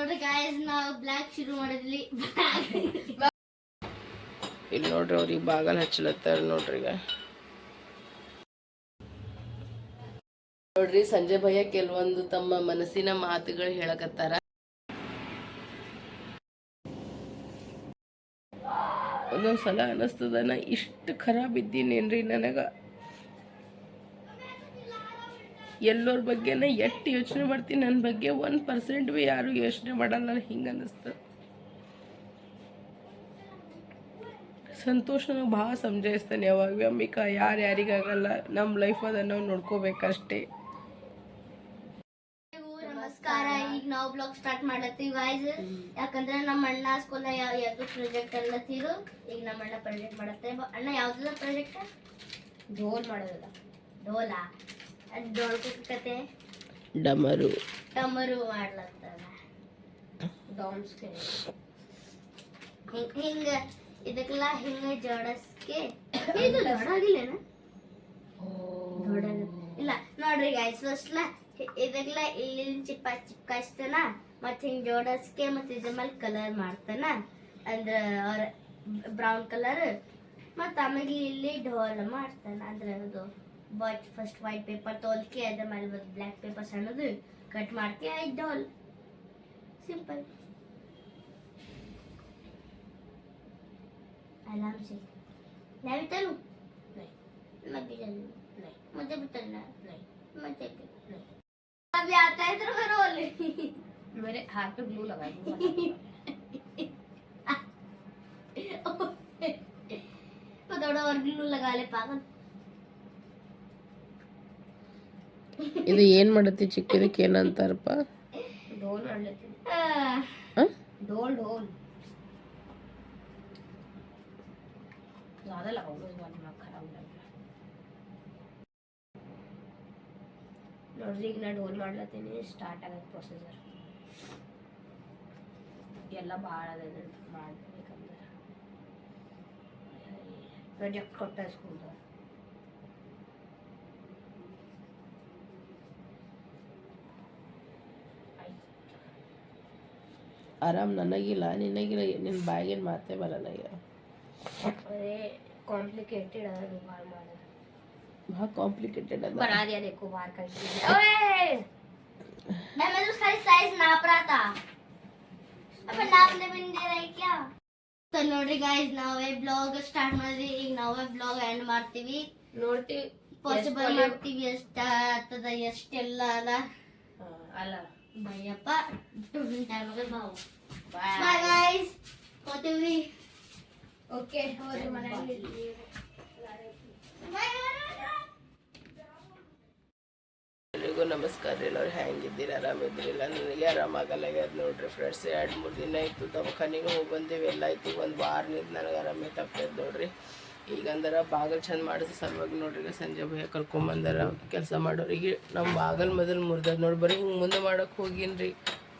ನೋಡ್ರಿ ಗಾಯಸ್ ನಾವು ಬ್ಲ್ಯಾಕ್ ಶುರು ಮಾಡಿದ್ವಿ. ಇಲ್ಲಿ ನೋಡ್ರಿ ಅವ್ರಿಗೆ ಬಾಗಲ್ ಹಚ್ಚಲತ್ತಾರ ನೋಡ್ರಿ ಈಗ. ನೋಡ್ರಿ ಸಂಜೆ ಭಯ ಕೆಲವೊಂದು ತಮ್ಮ ಮನಸ್ಸಿನ ಮಾತುಗಳು ಹೇಳಕತ್ತಾರ. ಒಂದೊಂದ್ಸಲ ಅನಸ್ತದ ನಾ ಇಷ್ಟು ಖರಾಬ್ ಇದ್ದೀನೇನ್ರಿ ನನಗ? ಎಲ್ಲೋರ್ ಬಗ್ಗೆನೇ ಎಷ್ಟು ಯೋಚನೆ ಮಾಡ್ತೀನಿ ನನ್ನ ಬಗ್ಗೆ ಒನ್ ಪರ್ಸೆಂಟ್ ಭೀ ಯಾರು ಯೋಚನೆ ಮಾಡಲ್ಲ ಹಿಂಗೆ ಅನ್ನಿಸ್ತು. ಸಂತೋಷನ ನಾವು ಭಾಳ ಸಂಜಯಿಸ್ತಾನೆ ಯಾವಾಗ. ಭೀ ಅಂಬಿಕಾ ಯಾರು ಯಾರಿಗಾಗಲ್ಲ ನಮ್ಮ ಲೈಫ್ ಅದನ್ನು ನಾವು ನೋಡ್ಕೋಬೇಕಷ್ಟೇ. ನಮಸ್ಕಾರ ಈಗ ನಾವು ಬ್ಲಾಗ್ ಸ್ಟಾರ್ಟ್ ಮಾಡತ್ತೀವಿ ಗಾಯ್ಸ್ ಯಾಕಂದ್ರೆ ನಮ್ಮ ಅಣ್ಣ ಸ್ಕೂಲ್ ಯಾವ ಯಾವ್ದು ಪ್ರಾಜೆಕ್ಟ್ ಅಲ್ಲತ್ತಿರು ಈಗ ನಮ್ಮ ಅಣ್ಣ ಪ್ರಾಜೆಕ್ಟ್ ಮಾಡತ್ತೆ. ಅಣ್ಣ ಯಾವ್ದದ ಪ್ರಾಜೆಕ್ಟ್ ಡೋಲ್ ಮಾಡೋದಲ್ಲ. ಡೋಲ್? ಕತೆ ಡಮರು. ಡಮರು ಮಾಡ್ಲತ್ತದ ಡಾನ್ಸ್ ಹಿಂಗ್ ಇದಕ್ಕೆಲ್ಲ ಹಿಂಗ ಜೋಡಸ್ಕೆ. ಇದು ದೊಡ್ಡಾಗಿಲ್ಲೇನ? ದೊಡ್ಡಾಗ ಇಲ್ಲ ನೋಡ್ರಿ ಗಾಯ್ಸ್ ಫಸ್ಟ್ಲ ಇದಕ್ಕೆಲ್ಲ ಇಲ್ಲಿ ಚಿಪ್ಪ ಚಿಪ್ಕಾಯಿಸ್ತಾನ ಮತ್ತೆ ಹಿಂಗ್ ಜೋಡಸ್ಕೆ ಮತ್ತೆ ಇದ್ರ ಮೇಲೆ ಕಲರ್ ಮಾಡ್ತಾನ. ಅಂದ್ರ ಅವ್ರ ಬ್ರೌನ್ ಕಲರ್ ಮತ್ತೆ ಆಮೇಲೆ ಇಲ್ಲಿ ಢೋಲ್ ಮಾಡ್ತಾನ ಅಂದ್ರೆ ಅದು white first white paper तोल के then I will black paper सानो दे कट मार के I doll. Simple. आराम से मैं भी चलूँ नहीं मैं भी चलूँ नहीं मुझे भी चलना है नहीं मुझे भी नहीं अभी आता है तो मेरे हाथ पे लगा तो और लगा ले पागल। ಇದು ಏನು ಮಾಡತ್ತಿ ಚಿಕ್ಕದಕ್ಕೆ ಏನಂತಾರಪ್ಪ ढोल मार लेते हैं हाँ, ಹಾಂ ढोल ढोल ज्यादा लगाऊंगा इस बार दिमाग खराब लग रहा है ನೋಡ್ರಿ ಈಗ ನಾ ಢೋಲ್ ಮಾಡ್ಲತ್ತೀನಿ ಸ್ಟಾರ್ಟ್ ಆಗತ್ತೆ ಪ್ರೊಸೀಜರ್ ಎಲ್ಲ ಭಾಳ ಅದ ಮಾಡ್ಬೇಕಂದ್ರೆ ಪ್ರಾಜೆಕ್ಟ್ ಕೊಟ್ಟ ಸ್ಕೂಲ್ದ ಆರಾಮ್ ನನಗಿಲ್ಲ ನಿನಗಿಲ್ಲ ನಿನ್ನ ಬಾಯಿಗೇನು ಮಾತೇ ಬರಲ್ಲ ಈಗ अरे कॉम्प्लिकेटेड है बाहर मारा ಭಾಳ ಕಾಂಪ್ಲಿಕೇಟೆಡ್ ಅದ बना दिया देखो बाहर का ओए मैं मैं तो खाली साइज नाप रहा था अब नापने भी नहीं दे रही क्या ಸೊ ನೋಡ್ರಿ ಗಾಯ್ಸ್ ನಾವೇ ಬ್ಲಾಗ್ ಸ್ಟಾರ್ಟ್ ಮಾಡಿದ್ವಿ ಈಗ ನಾವೇ ಬ್ಲಾಗ್ ಎಂಡ್ ಮಾಡ್ತೀವಿ ನೋಡ್ತಿ ಪಾಸಿಬಲ್ ಮಾಡ್ತೀವಿ ಎಷ್ಟ ಆಗ್ತದ ಎಷ್ಟೆಲ್ಲ ಅದ ಅಲ್ಲ ಭಯಪ್ಪ ಟೈಮ್ ಬಾವು ಬಾಯ್ ಬಾಯ್ ಗಾಯ್ಸ್ ಹೋಗ್ತೀವಿ ಓಕೆ ಹೋರಿ ಮನೆಯಲ್ಲಿ ಎಲ್ರಿಗೂ ನಮಸ್ಕಾರ. ರೀ ಎಲ್ಲರೂ ಹೆಂಗಿದ್ದೀರಿ ಆರಾಮಿದ್ದೀರಿಲ್ಲ ನನಗೆ ಆರಾಮಾಗಲ್ಲ. ಆಗ್ಯದ ನೋಡ್ರಿ ಫ್ರೆಂಡ್ಸ್ ಎರಡು ಮೂರು ದಿನ ಆಯಿತು. ದವಾಖಾನಿಗೆ ಹೋಗಿ ಬಂದೇವಿ. ಎಲ್ಲ ಆಯ್ತು. ಒಂದು ವಾರನಿಂದ ನನಗೆ ಆರಾಮೇ ತಪ್ಪೈತೆ ನೋಡ್ರಿ. ಈಗ ಅಂದ್ರೆ ಬಾಗಲ್ ಚಂದ ಸಲುವಾಗಿ ನೋಡ್ರಿ ಸಂಜೆ ಭಯ ಕರ್ಕೊಂಬಂದಾರ ಕೆಲಸ ಮಾಡೋರಿಗೆ. ನಮ್ಮ ಬಾಗಲ್ ಮೊದಲು ಮುರಿದದ್ ನೋಡಿ, ಬರೀ ಹಿಂಗೆ ಮುಂದೆ ಮಾಡೋಕೆ ಹೋಗಿನ್ರಿ.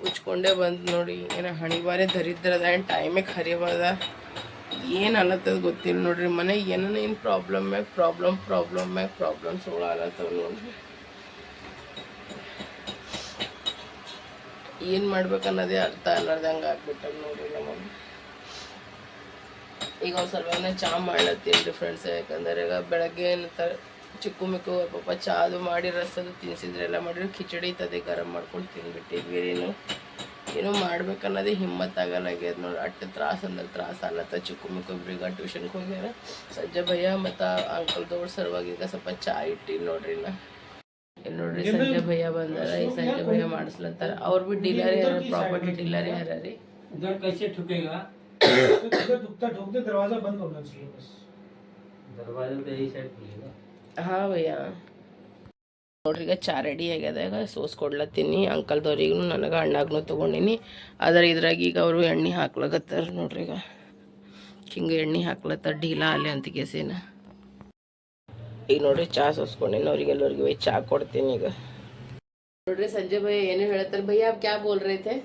ಉಚ್ಕೊಂಡೇ ಬಂದು ನೋಡಿ, ಏನೋ ಹಣಿಬಾರೆ ದರಿದ್ರದ ಏನು ಟೈಮಿಗೆ ಖರೀವದ ಏನು ಅನ್ನತ್ತದ ಗೊತ್ತಿಲ್ಲ ನೋಡ್ರಿ ಮನೆಗೆ ಏನನ ಏನು ಪ್ರಾಬ್ಲಮ್ ಮ್ಯಾಗ ಪ್ರಾಬ್ಲಮ್ ಪ್ರಾಬ್ಲಮ್ ಮ್ಯಾಗ ಪ್ರಾಬ್ಲಮ್ಸ್ ಅನ್ನತ್ತವ ನೋಡ್ರಿ. ಏನು ಮಾಡ್ಬೇಕನ್ನೋದೇ ಅರ್ಥ ಅನ್ನೋದಂಗೆ ಆಗ್ಬಿಟ್ಟದ ನೋಡ್ರಿ ನಮಗೆ ಈಗ ಒಂದು ಸ್ವಲ್ಪ ಚಹಾ ಮಾಡ್ಲತ್ತೀನಿ ಫ್ರೆಂಡ್ಸ್ ಯಾಕಂದ್ರೆ ಈಗ ಬೆಳಗ್ಗೆ ಏನಂತಾರೆ ಚಿಕ್ಕು ಮಿಕ್ಕು ಪಾಪ ಚಾದು ಮಾಡಿ ರಸದು ತಿನ್ಸಿದ್ರೆ ಎಲ್ಲ ಮಾಡಿದ್ರು ಖಿಚಡಿ ತದೆ ಗರಂ ಮಾಡ್ಕೊಂಡು ತಿಂದ್ಬಿಟ್ಟಿದ್ವಿ ಏನು ಏನು ಮಾಡ್ಬೇಕನ್ನೋದೇ ಹಿಮ್ಮತ್ ಆಗಲ್ಲ ಆಗ್ಯದ ನೋಡಿ ಅಟ್ಟ ತ್ರಾಸ ಅಂದ್ರೆ ತ್ರಾಸ ಅಲ್ಲತ್ತ ಚಿಕ್ಕು ಮಿಕ್ಕು ಇಬ್ರಿಗೆ. ಟ್ಯೂಷನ್ಗೆ ಹೋಗ್ಯಾರ. ಸಜ್ಜ ಭಯ್ಯ ಮತ್ತು ಅಂಕಲ್ ದೊಡ್ಡ ಸರ್ವಾಗಿ ಈಗ ಸ್ವಲ್ಪ ಚಾ ಇಟ್ಟಿನಿ ನೋಡ್ರಿ ನಾ ಏನ್ ನೋಡ್ರಿ ಸಂಜೆ ಭಯ್ಯ ಬಂದಾರ ಈ ಸಂಜೆ ಭಯ್ಯ ಮಾಡಿಸ್ಲತ್ತಾರ. ಅವ್ರು ಬಿ ಡೀಲರ್ ಯಾರ ಪ್ರಾಪರ್ಟಿ ಡೀಲರ್ ಯಾರ ರೀ? उधर कैसे ठुकेगा उधर दुखता ठोकते दरवाजा बंद होना चाहिए बस दरवाजे पे यही साइड खुलेगा ಹಾಂ ಭಯ್ಯ ನೋಡ್ರಿ ಈಗ ಚಾ ರೆಡಿ ಆಗ್ಯದ ಈಗ ಸೋಸ್ಕೊಡ್ಲತ್ತೀನಿ ಅಂಕಲ್ದವ್ರಿಗೂ ನನಗೆ ಅಣ್ಣಾಗ್ನು ತೊಗೊಂಡಿನಿ ಆದ್ರೆ ಇದ್ರಾಗ ಈಗ ಅವರು ಎಣ್ಣೆ ಹಾಕ್ಲಕತ್ತಾರ ನೋಡ್ರಿ ಈಗ ಹಿಂಗೆ ಎಣ್ಣೆ ಹಾಕ್ಲತ್ತಾರ ಢೀಲಾ ಅಲ್ಲೇ ಅಂತ ಕೇಸಿನ ಈಗ ನೋಡ್ರಿ ಚಾ ಸೋಸ್ಕೊಂಡಿನಿ ಅವ್ರಿಗೆಲ್ಲರಿಗೂ ಹೋಗಿ ಚಾ ಕೊಡ್ತೀನಿ ಈಗ ನೋಡ್ರಿ ಸಂಜೆ ಭಯ್ಯ ಏನು ಹೇಳ್ತಾರೆ ಭಯ್ಯ आप क्या बोल रहे थे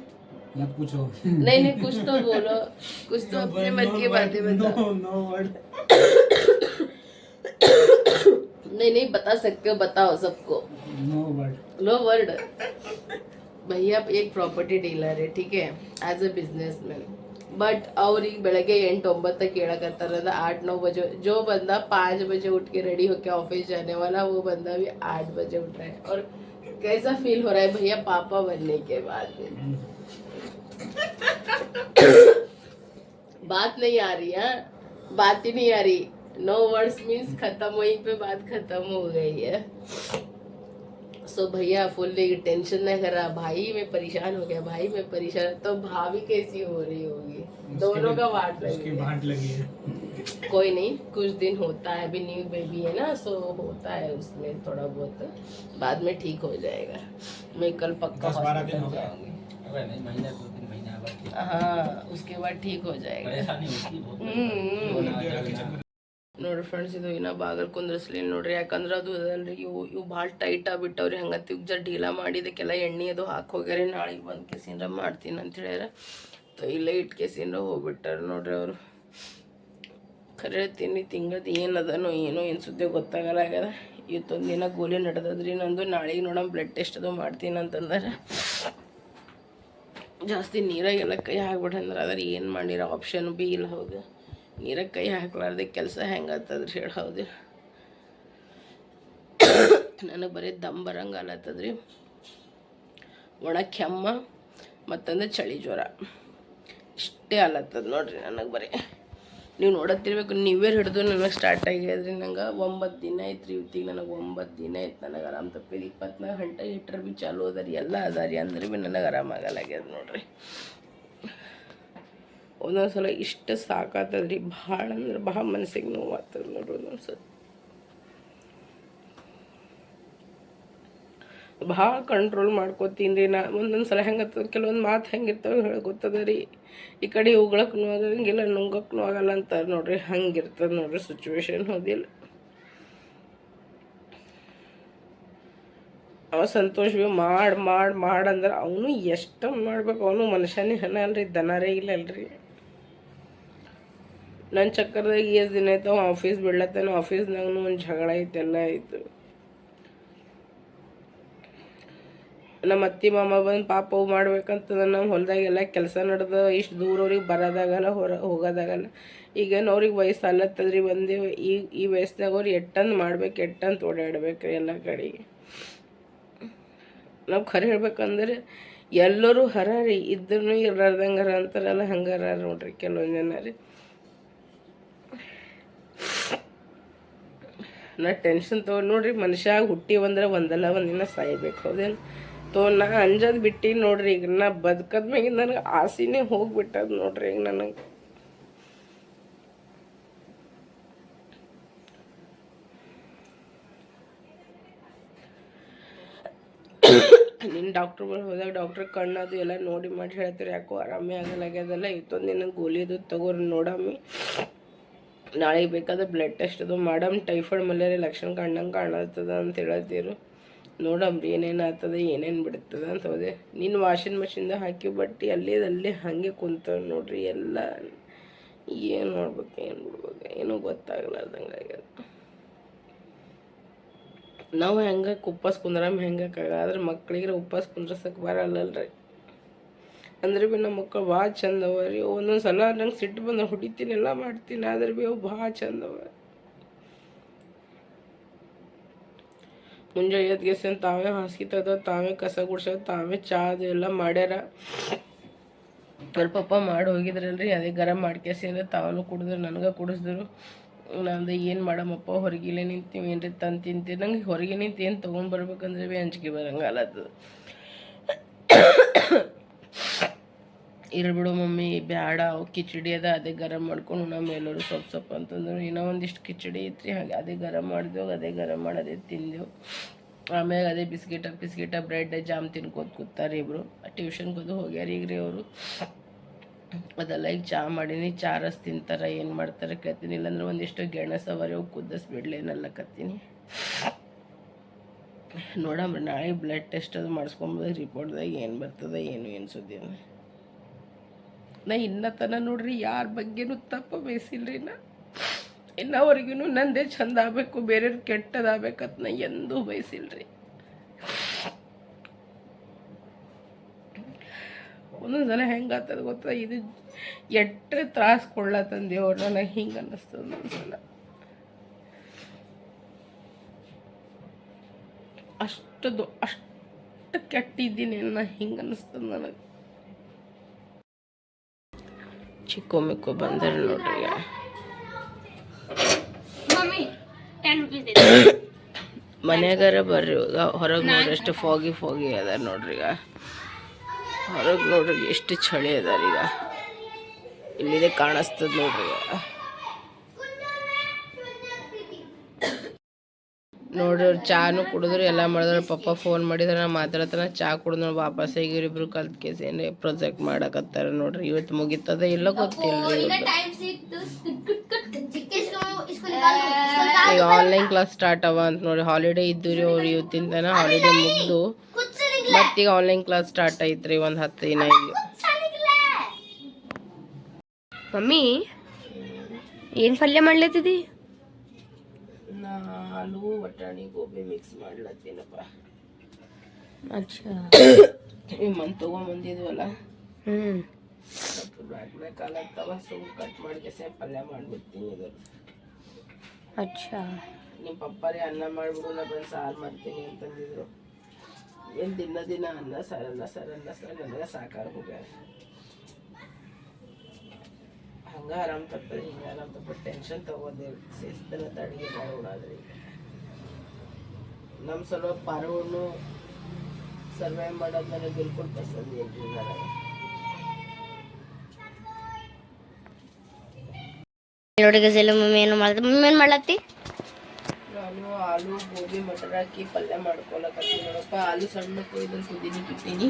मत पूछो नहीं नहीं कुछ तो बोलो कुछ तो अपने मन की बातें बताओ नो नो वर्ड नहीं नहीं बता सकते हो बताओ सबको नो वर्ड लो वर्ड ಭಯ್ಯ एक ಪ್ರಾಪರ್ಟಿ ಡೀಲರ್ है ठीक है as a businessman but ಅವ್ರಿಗೆ ಬೆಳಗ್ಗೆ ಎಂಟು ಒಂಬತ್ತಕ್ಕೆ ಹೇಳಕತ್ತಾರದ आठ नौ बजे जो बंदा पाँच बजे उठ के रेडी होके ऑफिस जाने वाला वो बंदा भी आठ बजे उठ रहा है और कैसा फील हो रहा है भैया पापा बनने के बाद में बात नहीं आ रही है? बात ही नहीं आ रही। नो वर्ड्स मीन्स खत्म वहीं पे बात खत्म हो गई है। सो so, भैया फुल टेंशन नहीं कर। रहा भाई मैं परेशान हो गया भाई मैं परेशान। तो भाभी कैसी हो रही होगी? दोनों का वाट लगी भाट लगी है। कोई नहीं कुछ दिन होता है अभी न्यू बेबी है ना सो होता है उसमें थोड़ा बहुत। बाद में ठीक हो जाएगा। मैं कल पक्का हॉस्पिटल हो गए। जाऊँगी। हाँ उसके बाद ठीक हो जाएगा परेशानी होती बहुत हम्म। रोना आ जाएगा। ನೋಡ್ರಿ ಫ್ರೆಂಡ್ಸ್ ಇದು ಇನ್ನ ಬಾಗಲ್ ಕುಂದ್ರಸ್ಲಿ ನೋಡ್ರಿ ಯಾಕಂದ್ರೆ ಅದು ಅದಲ್ರಿ ಇವು ಇವು ಭಾಳ ಟೈಟ್ ಆಗ್ಬಿಟ್ಟವ್ರಿ ಹಂಗತಿ ಜರ ಢೀಲ ಮಾಡಿದಕ್ಕೆಲ್ಲ ಎಣ್ಣೆ ಅದು ಹಾಕಿ ಹೋಗ್ಯಾರಿ ನಾಳೆಗೆ ಬಂದು ಕೆಸಿಂದ್ರ ಮಾಡ್ತೀನಿ ಅಂತ ಹೇಳ್ಯಾರ ತೊ ಇಲ್ಲೇ ಇಟ್ಟು ಕೆಸಿಂದ್ರ ಹೋಗ್ಬಿಟ್ಟಾರ ನೋಡ್ರಿ ಅವರು ಖರೆ ತಿನ್ನಿ ತಿಂಗದ ಏನು ಅದನೋ ಏನೋ ಏನು ಸುದ್ದಿ ಗೊತ್ತಾಗಲ್ಲ ಆಗ್ಯದ ಇವತ್ತೊಂದು ದಿನ ಗೋಲಿ ನಡೆದದ್ರಿ ನಂದು ನಾಳೆಗೆ ನೋಡಮ್ ಬ್ಲಡ್ ಟೆಸ್ಟ್ ಅದು ಮಾಡ್ತೀನಿ ಅಂತಂದಾರ ಜಾಸ್ತಿ ನೀರಾಗೆಲ್ಲ ಕೈ ಹಾಕ್ಬಿಟ್ಟಂದ್ರೆ ಅದ್ರ ಏನು ಮಾಡಿರೋ ಆಪ್ಷನ್ ಬಿ ಇಲ್ಲ, ಹೌದು. ನೀರಾಗ ಕೈ ಹಾಕ್ಲಾರ್ದೆ ಕೆಲಸ ಹೆಂಗೆ ಆಗ್ತದ್ರಿ ಹೇಳಿ, ಹೌದು. ನನಗೆ ಬರೀ ದಮ್ ಬರಂಗೆ ಒಣ ಕೆಮ್ಮ ಮತ್ತಂದ್ರೆ ಚಳಿ ಜ್ವರ. ಇಷ್ಟೇ ಅಲ್ಲತ್ತದ ನೋಡ್ರಿ ನನಗೆ ಬರೀ. ನೀವು ನೋಡತ್ತಿರ್ಬೇಕು, ನೀವೇ ಹಿಡಿದು ನನಗೆ ಸ್ಟಾರ್ಟ್ ಹೇಳಿದ್ರಿ ನಂಗೆ ಒಂಬತ್ತು ದಿನ ಐತ್ರಿ. ಇವತ್ತಿಗೆ ನನಗೆ ಒಂಬತ್ತು ದಿನ ಐತೆ, ನನಗೆ ಆರಾಮ್ ತಪ್ಪಿಲ್ಲ ಇಪ್ಪತ್ನಾಲ್ಕು ಗಂಟೆ ಇಟ್ಟರೆ ಭೀ ಚಾಲು ಅದ ರೀ ಎಲ್ಲ ಅದ ರೀ ಅಂದ್ರೆ ಭೀ ನನಗೆ ಆರಾಮಾಗಲಾಗ್ಯದ ನೋಡ್ರಿ. ಒಂದೊಂದು ಸಲ ಇಷ್ಟು ಸಾಕಾತದ್ರಿ, ಭಾಳ ಅಂದ್ರೆ ಭಾಳ ಮನಸ್ಸಿಗೆ ನೋವು ಆಗ್ತದೆ ನೋಡ್ರಿ ಒಂದೊಂದು ಸಲ ಭಾಳ ಕಂಟ್ರೋಲ್ ಮಾಡ್ಕೋತೀನಿ ರೀ. ನಾ ಒಂದೊಂದು ಸಲ ಹೆಂಗತ್ತದ ಕೆಲವೊಂದು ಮಾತು ಹೆಂಗಿರ್ತಾವೆ ಹೇಳಿ ಗೊತ್ತದ ರೀ. ಈ ಕಡೆ ಉಗ್ಳಕ್ಕೂ ಆಗಂಗಿಲ್ಲ, ನುಂಗಕ್ಕೂ ಆಗಲ್ಲ ಅಂತಾರೆ ನೋಡ್ರಿ ಹಂಗಿರ್ತದೆ ನೋಡ್ರಿ ಸಿಚುವೇಶನ್ ಹೋದಿಲ್ಲ. ಅವ ಸಂತೋಷ ಭೀ ಮಾಡಿ ಮಾಡಿ ಮಾಡಿ ಅಂದ್ರೆ ಅವನು ಎಷ್ಟು ಮಾಡ್ಬೇಕು, ಅವನು ಮನುಷ್ಯನೇ ಹಣ ಅಲ್ರಿ, ದನರೇ ಇಲ್ಲ ಅಲ್ರಿ. ನನ್ನ ಚಕ್ಕರ್ದಾಗ ಎಷ್ಟು ದಿನ ಆಯ್ತು ಆಫೀಸ್ ಬಿಡ್ಲತ್ತಾನ ಆಫೀಸ್ನಾಗೂ ಒಂದು ಜಗಳ ಐತೆ, ಎಲ್ಲ ಆಯಿತು ನಮ್ಮ ಅತ್ತಿ ಮಾಮ ಬಂದು ಪಾಪ ಅವು ಮಾಡ್ಬೇಕಂತಂದ್ರೆ ನಮ್ಮ ಹೊಲದಾಗೆಲ್ಲ ಕೆಲಸ ನಡೆದ ಇಷ್ಟು ದೂರ ಅವ್ರಿಗೆ ಬರೋದಾಗಲ್ಲ, ಹೊರ ಹೋಗೋದಾಗಲ್ಲ. ಈಗೇನು ಅವ್ರಿಗೆ ವಯಸ್ಸು ಅಲ್ಲತ್ತದ್ರಿ ಒಂದೇ ಈ ಈ ವಯಸ್ಸಿನಾಗ ಅವ್ರು ಎಟ್ಟಂದು ಮಾಡ್ಬೇಕು, ಎಟ್ಟಂತ ಓಡಾಡ್ಬೇಕು ರೀ ಎಲ್ಲ ಕಡೆಗೆ. ನಾವು ಖರೆ ಹೇಳ್ಬೇಕಂದ್ರೆ ಎಲ್ಲರೂ ಹರ ರೀ ಇದ್ರೂ ಇರ್ಲಾರ್ದಂಗೆ ಹರ ಅಂತಾರಲ್ಲ ಹಂಗಾರ ನೋಡ್ರಿ ಕೆಲವೊಂದು ಜನ ರೀ ನಾ ಟೆನ್ಷನ್ ತೊಗೊಂಡು ನೋಡ್ರಿ ಮನುಷ್ಯ ಹುಟ್ಟಿ ಬಂದ್ರೆ ಒಂದಲ್ಲ ಒಂದಿನ ಸಾಯ್ಬೇಕು ಹೌದೇನು ತೋ, ನಾ ಅಂಜದ್ ಬಿಟ್ಟು ನೋಡ್ರಿ, ಈಗ ನಾ ಬದುಕದ್ ಮ್ಯಾಗಿಂದ ನನಗೆ ಆಸೆನೇ ಹೋಗ್ಬಿಟ್ಟದ ನೋಡ್ರಿ ಈಗ ನನಗೆ. ನಿನ್ನ ಡಾಕ್ಟ್ರ್ ಬಳಿ ಹೋದಾಗ ಡಾಕ್ಟ್ರ್ ಕಣ್ಣು ಅದು ಎಲ್ಲ ನೋಡಿ ಮಾಡಿ ಹೇಳ್ತಾರೆ, ಯಾಕೋ ಆರಾಮೇ ಆಗಲಾಗ್ಯದಲ್ಲ ಇತ್ತೊಂದು ದಿನ ಗೋಲಿದು ತಗೋರಿ ನೋಡಮ್ಮಿ ನಾಳೆಗೆ ಬೇಕಾದ್ರೆ ಬ್ಲಡ್ ಟೆಸ್ಟ್ ಅದು ಮಾಡಮ್ ಟೈಫಾಯ್ಡ್ ಮಲೇರಿಯಾ ಲಕ್ಷಣ ಕಂಡಂಗೆ ಕಾಣತ್ತದ ಅಂತ ಹೇಳತ್ತೀರು. ನೋಡಮ್ರಿ ಏನೇನು ಆಗ್ತದೆ ಏನೇನು ಬಿಡ್ತದೆ ಅಂತ ಹೋದೆ. ನಿನ್ನ ವಾಷಿಂಗ್ ಮಷಿನ್ದಾಗ ಹಾಕಿ ಬಟ್ಟೆ ಅಲ್ಲೇ ಅಲ್ಲೇ ಹಾಗೆ ಕುಂತವ್ ನೋಡ್ರಿ, ಎಲ್ಲ ಏನು ನೋಡ್ಬೇಕು ಏನು ಬಿಡ್ಬೇಕು, ಏನೂ ಗೊತ್ತಾಗಲಾರ್ದಂಗೆ ಆಗ್ಯದ. ನಾವು ಹೆಂಗೆ ಉಪ್ಪಸ್ ಕುಂದ್ರಮ್, ಹೆಂಗೆ ಆದ್ರೆ ಮಕ್ಕಳಿಗೆ ಉಪ್ಪಸ್ ಕುಂದ್ರಸಕ್ಕೆ ಬರಲ್ಲಲ್ರಿ. ಅಂದ್ರೆ ಭೀ ನಮ್ಮ ಮಕ್ಕಳು ಭಾಳ ಚಂದವ ರೀ. ಒಂದೊಂದು ಸಲ ನಂಗೆ ಸಿಟ್ಟು ಬಂದ ಹೊಡಿತೀನಿ, ಎಲ್ಲ ಮಾಡ್ತೀನಿ, ಆದ್ರೆ ಭೀ ಅವು ಭಾಳ ಚಂದ ಮುಂಜಾನೆ ಎದ್ದು ತಾವೇ ಹಾಸಿಗೆ ತೆಗ್ದು ತಾವೇ ಕಸ ಗುಡ್ಸೋದು, ತಾವೇ ಚಾ ಅದು ಎಲ್ಲ ಮಾಡ್ಯಾರ. ಅವ್ರ ಪಪ್ಪ ಮಾಡಿ ಹೋಗಿದ್ರಲ್ರಿ, ಅದೇ ಗರಂ ಮಾಡ್ಕೇಸಿಂದ ತಾವನು ಕುಡಿದ್ರು, ನನಗೆ ಕುಡಿಸಿದ್ರು. ನಂದು ಏನು ಮಾಡಮ್ಮಪ್ಪ ಹೊರಗಿಲ್ಲೇ ನಿಂತೀವಿ ಏನ್ರಿ ತಂದು ತಿಂತೀವಿ ನಂಗೆ ಹೊರಗೆ ನಿಂತು ಏನು ತೊಗೊಂಡು ಬರ್ಬೇಕಂದ್ರೆ ಭೀ ಅಂಜಿಕೆ ಅದು ಇರ್ಬಿಡು ಮಮ್ಮಿ, ಬ್ಯಾಡ, ಅವು ಕಿಚಡಿ ಅದ, ಅದೇ ಗರಂ ಮಾಡ್ಕೊಂಡು ನಮ್ಮ ಎಲ್ಲರೂ ಸೊಪ್ಪು ಸೊಪ್ಪು ಅಂತಂದ್ರು. ಇನ್ನೂ ಒಂದಿಷ್ಟು ಕಿಚಡಿ ಐತ್ರಿ ಹಾಗೆ ಅದೇ ಗರಂ ಮಾಡಿದೆವು ಅದೇ ಗರಂ ಮಾಡಿ ಅದೇ ತಿಂದೆವು. ಆಮ್ಯಾಗ ಅದೇ ಬಿಸ್ಕಿಟ ಬಿಸ್ಕಿಟ, ಬ್ರೆಡ್, ಜಾಮ್ ತಿನ್ಕೋತ ಕೂತಾರೆ ಇಬ್ಬರು ಟ್ಯೂಷನ್ಗೆ ಅದು ಹೋಗ್ಯಾರ ಈಗ ರೀ ಅವರು. ಅದೆಲ್ಲ ಈಗ ಚಾ ಮಾಡೀನಿ, ಚಾ ರಸ್ ತಿಂತಾರೆ, ಏನು ಮಾಡ್ತಾರೆ ಕೇಳ್ತೀನಿ. ಇಲ್ಲಾಂದ್ರೆ ಒಂದಿಷ್ಟು ಗೆಣಸು ಅವರಿ ಅವು ಕುದಿಸ್ಬಿಡ್ಲಿ ಅನ್ನಲ್ಲಕತ್ತೀನಿ ನೋಡಮ್ರಿ, ನಾಳೆ ಬ್ಲಡ್ ಟೆಸ್ಟ್ ಅದು ಮಾಡಿಸ್ಕೊಂಬೋದು ರಿಪೋರ್ಟ್ದಾಗ ಏನು ಬರ್ತದೆ, ಏನು ಏನು ಸುದ್ದಿ. ನಾ ಇನ್ನತನ ನೋಡ್ರಿ ಯಾರ ಬಗ್ಗೆನೂ ತಪ್ಪು ಬಯಸಿಲ್ರಿ ನಾ. ಇನ್ನವರೆಗೂ ನಂದೇ ಚಂದ ಆಗಬೇಕು, ಬೇರೆಯವ್ರು ಕೆಟ್ಟದಾಗಬೇಕಂತ ನಾ ಎಂದೂ ಬಯಸಿಲ್ರಿ. ಒಂದೊಂದು ಸಲ ಹೆಂಗಾತದ ಗೊತ್ತ, ಇದು ತ್ರಾಸು ತ್ರಾಸ ಕೊಡ್ಲತ್ತಂದೇವ್ರು ನನಗೆ ಹಿಂಗೆ ಅನ್ನಿಸ್ತದೆ ಒಂದೊಂದು ಸಲ. ಅಷ್ಟು ಅಷ್ಟು ಕೆಟ್ಟಿದ್ದೀನಿ ನಾ ಹಿಂಗೆ ಅನ್ನಿಸ್ತದೆ ನನಗೆ. ಚಿಕ್ಕು ಮಿಕ್ಕು ಬಂದರೆ ನೋಡ್ರಿ. ಮನ್ಯಾಗಾರ ಬರ್ರಿ ಈಗ ಹೊರಗೆ ನೋಡ್ರಿ ಎಷ್ಟು ಫಾಗಿ ಫಾಗಿ ಅದ ನೋಡ್ರಿ ಈಗ. ಹೊರಗೆ ನೋಡ್ರಿ ಎಷ್ಟು ಚಳಿ ಅದಾರೀಗ ಇಲ್ಲಿದೆ ಕಾಣಿಸ್ತದ ನೋಡ್ರಿ ಅವ್ರು ಚಾನು ಕುಡಿದ್ರು ಎಲ್ಲ ಮಾಡಿದ್ರು. ಪಪ್ಪ ಫೋನ್ ಮಾಡಿದ್ರೆ ನಾ ಮಾತಾಡತನ ಚಾ ಕುಡಿದ್ರು ವಾಪಸ್ ಈಗ ಇಬ್ಬರು ಕಲ್ತ್ ಕೇಸ್ ಏನು ಪ್ರೊಜೆಕ್ಟ್ ಮಾಡಕತ್ತಾರ ನೋಡ್ರಿ. ಇವತ್ತು ಮುಗಿತದ ಇಲ್ಲ ಗೊತ್ತಿಲ್ಲ ಈಗ ಆನ್ಲೈನ್ ಕ್ಲಾಸ್ ಸ್ಟಾರ್ಟ್ ಅವ ಅಂತ ನೋಡಿ ಹಾಲಿಡೇ ಇದ್ದು ರೀ ಅವ್ರು ಇವತ್ತಿನ ತನ ಹಾಲಿಡೇ ಮುಗ್ದು ಮತ್ತೀಗ ಆನ್ಲೈನ್ ಕ್ಲಾಸ್ ಸ್ಟಾರ್ಟ್ ಐತ್ರಿ ಒಂದು ಹತ್ತು ದಿನ ಮಮ್ಮಿ ಏನು ಪಲ್ಯ ಮಾಡ್ಲತ್ತಿದಿ? ನಾಲು ಬಟಾಣಿ ಗೋಬಿ ಮಿಕ್ಸ್ ಮಾಡ್ಲತ್ತೀನಪ್ಪ. ಅಚ್ಚಾ. ಈ ಮನ್ ತೊಗೊಂಬಂದಿದ್ವಲ್ಲ? ಹ್ಞೂ ಸ್ವಲ್ಪ ಬ್ಯಾಕ್ ಬ್ಯಾಕ್ ಆಗತ್ತವ ಸುಮ್ ಕಟ್ ಮಾಡಿ ಪಲ್ಯ ಮಾಡ್ಬಿಡ್ತೀನಿ ಇದು. ಅಚ್ಚಾ. ನಿಮ್ಮ ಪಪ್ಪಾರಿ ಅನ್ನ ಮಾಡಿಬಿಡು ನಾ ಬಂದು ಸಾರು ಮಾಡ್ತೀನಿ ಅಂತಂದಿದ್ರು. ಏನು ದಿನ ದಿನ ಅನ್ನ ಸಾರಲ್ಲ ಸಾರಲ್ಲ ಸರ್ ನನಗೆ ಸಾಕಾಗಿ ಹೋಗ್ಯಾರ ಹಂಗ ಆರಾಮ್ ತಪ್ಪದ ಹಿಂಗ ಆರಾಮ್ ತಪ್ಪ ಟೆನ್ಷನ್ ತಗೋದೆ ಶಿಸ್ತನ ಅಡುಗೆ ಮಾಡೋಣಾದ್ರಿ ನಮ್ಮ ಸಲ ಪಾರವನ್ನು ಸರ್ವೆ ಮಾಡೋದು ನನಗೆ ಬಿಲ್ಕುಲ್ ಪಸಂದ್ ಇಲ್ರಿ ನನಗೆ ನೋಡಿ ಗಜಲ ಮಮ್ಮಿ ಏನು ಮಾಡ್ದ? ಮಮ್ಮಿ ಏನು ಮಾಡ್ಲತ್ತಿ? ನಾನು ಆಲೂ ಗೋಬಿ ಮಟರ್ ಹಾಕಿ ಪಲ್ಯ ಮಾಡ್ಕೊಳಕತ್ತೀನಿ ನೋಡಪ್ಪ. ಆಲೂ ಸಣ್ಣ ಕೊಯ್ದು ಕುದಿನಿ ಕಿತ್ತೀನಿ.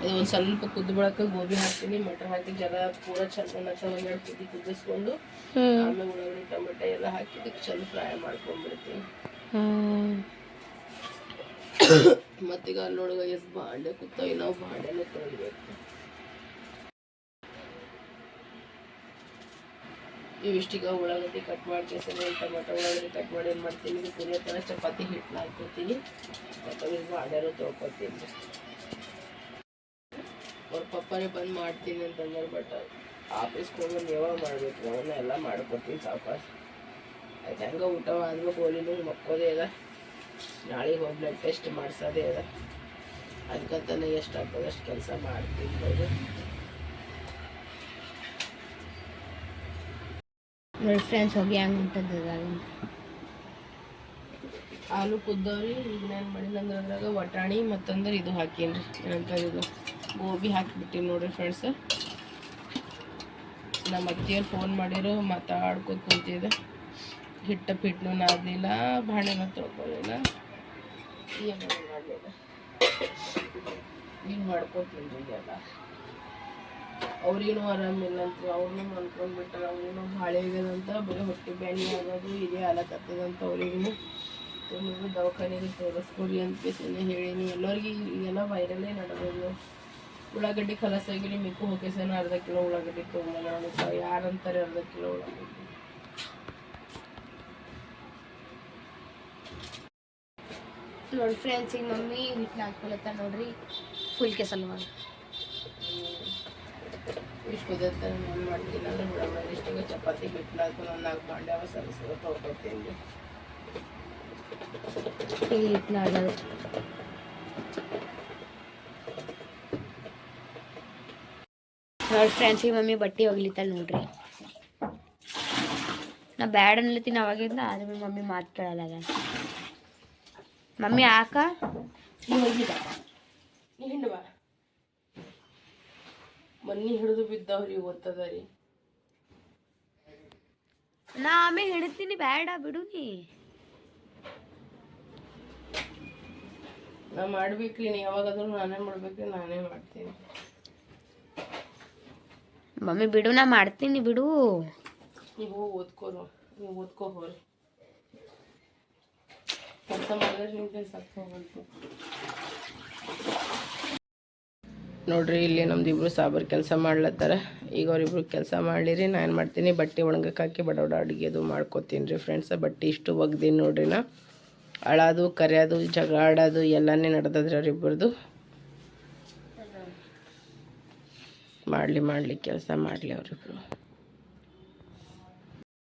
ಅದು ಒಂದು ಸ್ವಲ್ಪ ಕುದ್ದು ಬಳಕ ಗೋಬಿ ಹಾಕ್ತೀನಿ ಮಟರ್ ಹಾಕಿ ಜಲ ಪೂರ ಚಂದ ಒಂದೆರಡು ಕುದಿ ಕುದಿಸ್ಕೊಂಡು ಆಮೇಲೆ ಉಳ್ಳಾಗಡ್ಡಿ ಟೊಮೆಟೊ ಎಲ್ಲ ಹಾಕಿದ್ದಕ್ಕೆ ಚಂದ ಫ್ರೈ ಮಾಡ್ಕೊಂಡ್ಬಿಡ್ತೀನಿ. ಮತ್ತೀಗ ಅಲ್ಲೊಳಗೆ ಎಷ್ಟು ಬಾಂಡೆ ಕೂತಾವ ನಾವು ಬಾಂಡೆನೂ ತೊಳಿಬೇಕು. ಇವಿಷ್ಟೀಗ ಉಳ್ಳಾಗಡ್ಡಿ ಕಟ್ ಮಾಡ್ಕೇಸಿನಿ ಟೊಮೆಟೊ ಉಳ್ಳಾಗಡ್ಡಿ ಕಟ್ ಮಾಡಿ ಏನು ಮಾಡ್ತೀನಿ ಪುರಿಯ ಥರ ಚಪಾತಿ ಹಿಟ್ಟು ಹಾಕ್ಕೊತೀನಿ. ಮತ್ತು ಬಾಂಡೆನೂ ತೊಳ್ಕೊತೀನಿ. ಅವ್ರ ಪಪ್ಪನೇ ಬಂದು ಮಾಡ್ತೀನಿ ಅಂತಂದ್ರೆ ಬಟ್ ಆಫೀಸ್ಗೆ ಹೋಗಿ ಯಾವಾಗ ಮಾಡಬೇಕು ಅವನ್ನ ಎಲ್ಲ ಮಾಡ್ಕೊತೀನಿ ಸಾವಕಾಶ ಆಯ್ತು, ಹೆಂಗೆ ಊಟ ಆದ್ಮೇಲೆ ಗೋಲಿನೂ ಮಕ್ಕೋದೇ ಅದ. ನಾಳೆ ಹೋಗಿ ಬ್ಲಡ್ ಟೆಸ್ಟ್ ಮಾಡಿಸೋದೇ ಅದ. ಅದಕ್ಕಂತಾನೆ ಎಷ್ಟು ಆಗ್ತದೆ ಅಷ್ಟು ಕೆಲಸ ಮಾಡ್ತಿರ್ಬೋದು ನೋಡಿ ಫ್ರೆಂಡ್ಸ್ ಹೋಗಿ ಹಂಗೆ ಅಂತದ್ದು ಆಲೂ ಕುದ್ದವ್ರಿ ಈಗ ನಾನು ಅಂದ್ರೆ ಅದ್ರಾಗ ವಟಾಣಿ ಮತ್ತಂದ್ರೆ ಇದು ಹಾಕೀನಿ ಏನಂತಾರೆ ಇದು? ಗೋಬಿ ಹಾಕಿಬಿಟ್ಟಿನಿ ನೋಡಿರಿ ಫ್ರೆಂಡ್ಸ್ ನಮ್ಮ ಅತ್ತಿಯವ್ರು ಫೋನ್ ಮಾಡಿರೋ ಮಾತಾಡ್ಕೊತ ಕುಂತಿದ್ದೆ. ಹಿಟ್ಟ ಪಿಟ್ನು ನಾದಲಿಲ್ಲ ಭಾಂಡೆನ ತೊಳ್ಕೊಳ್ಳಿಲ್ಲ ಏನು ಮಾಡಲಿಲ್ಲ. ಈಗ ಮಾಡ್ಕೊತೀನಿ ರೀ ಎಲ್ಲ. ಅವ್ರಿಗೂ ಆರಾಮಿಲ್ಲ ಅಂತ ಅವ್ರನ್ನೂ ಅನ್ಕೊಂಡ್ಬಿಟ್ರೆ ಅವ್ರಿಗೂ ಭಾಳ ಆಗ್ಯದಂತ ಬರೀ ಹೊಟ್ಟೆ ಬ್ಯಾನಿ ಆಗೋದು, ಇದೇ ಆಲಕತ್ತದಂತ ಅವ್ರಿಗೂ ನೀವು ದವಾಖಾನೆಗೆ ತೋರಿಸ್ಕೊಡಿ ಅಂತ ಹೇಳೀನಿ ಎಲ್ಲರಿಗೆ ಈಗೆಲ್ಲ ವೈರಲ್ಲೇ ನಡೆದೋದು ಉಳ್ಳಾಗಡ್ಡಿ ಕಲಸಾಗಿರಿ ಮಿಕ್ಕು ಹೋಗಿಸೇನ ಅರ್ಧ ಕಿಲೋ ಉಳ್ಳಾಗಡ್ಡಿ ಯಾರು ಯಾರಂತಾರೆ ಅರ್ಧ ಕಿಲೋ ಉಳ್ಳಾಗಡ್ಡಿ. ನೋಡಿ ಫ್ರೆಂಡ್ಸ್ ಈಗ ಮಮ್ಮಿ ಹಿಟ್ಟು ಹಾಕ್ಕೊಳತ್ತ ನೋಡ್ರಿ. ಫುಲ್ ಕೆ ಸಲುವಾಗಿ ಇಷ್ಟು ಮಾಡ್ತೀನಿ ಅಂದ್ರೆ ಇಷ್ಟಿಗೆ ಚಪಾತಿ ಹಿಟ್ಟು ಹಾಕೊಂಡು ಒಂದು ನಾಲ್ಕು ಅವ ಹಿಟ್ಟನ್ನ ಆಡೋದು ನೋಡಿ ಫ್ರೆಂಡ್ಸ್ ಈಗ ಮಮ್ಮಿ ಬಟ್ಟೆ ಹೋಗ್ಲಿತ್ತ ನೋಡ್ರಿ. ನಾ ಬ್ಯಾಡ್ ಅನ್ಲತ್ತೀನಿ ಅವಾಗಿಂದ ಆದ್ರೆ ಮಮ್ಮಿ ಮಾತು ಕೇಳಲ್ಲ ಮಮ್ಮಿ ಆಕ ನೀವು ಹೋಗಿದ್ದ ನೀ ಹಿಂಡು ಬಾ. ಮನ್ನಿ ಹಿಡಿದು ಬಿದ್ದವ್ರಿ ಗೊತ್ತದ ರೀ. ನಾ ಆಮೇಲೆ ಹಿಡಿತೀನಿ ಬೇಡ ಬಿಡು ನೀ. ನಾ ಮಾಡ್ಬೇಕ್ರಿ ನೀ ಯಾವಾಗಾದ್ರೂ ನಾನೇ ಮಾಡ್ಬೇಕ್ರಿ ನಾನೇ ಮಾಡ್ತೀನಿ. ಮಮ್ಮಿ ಬಿಡು ನಾ ಮಾಡ್ತೀನಿ ಬಿಡು. ನೀವು ಓದ್ಕೋರು ನೀವು ಓದ್ಕೋ ಹೋರಿ. ಕೆಲಸ ನೋಡ್ರಿ, ಇಲ್ಲಿ ನಮ್ದು ಇಬ್ರು ಸಾಬರ್ ಕೆಲಸ ಮಾಡ್ಲತ್ತಾರ. ಈಗ ಅವ್ರಿಬ್ರು ಕೆಲಸ ಮಾಡ್ಲಿರಿ ನಾನು ಏನು ಮಾಡ್ತೀನಿ, ಬಟ್ಟೆ ಒಣಗಕ್ಕೆ ಹಾಕಿ ಬಡ ಬಡ ಅಡುಗೆ ಅದು ಮಾಡ್ಕೊತೀನಿ ರೀ ಫ್ರೆಂಡ್ಸ್ ಬಟ್ಟೆ ಇಷ್ಟು ಒಗ್ದೀನಿ ನೋಡ್ರಿ ನಾ. ಅಳೋದು, ಕರೆಯೋದು ಜಗಳ ಆಡೋದು ಎಲ್ಲನೇ ನಡೆದದ್ರಿ ಅವ್ರಿಬ್ರದ್ದು ಮಾಡಲಿ ಮಾಡಲಿ, ಕೆಲಸ ಮಾಡಲಿ ಅವ್ರಿಬ್ರು.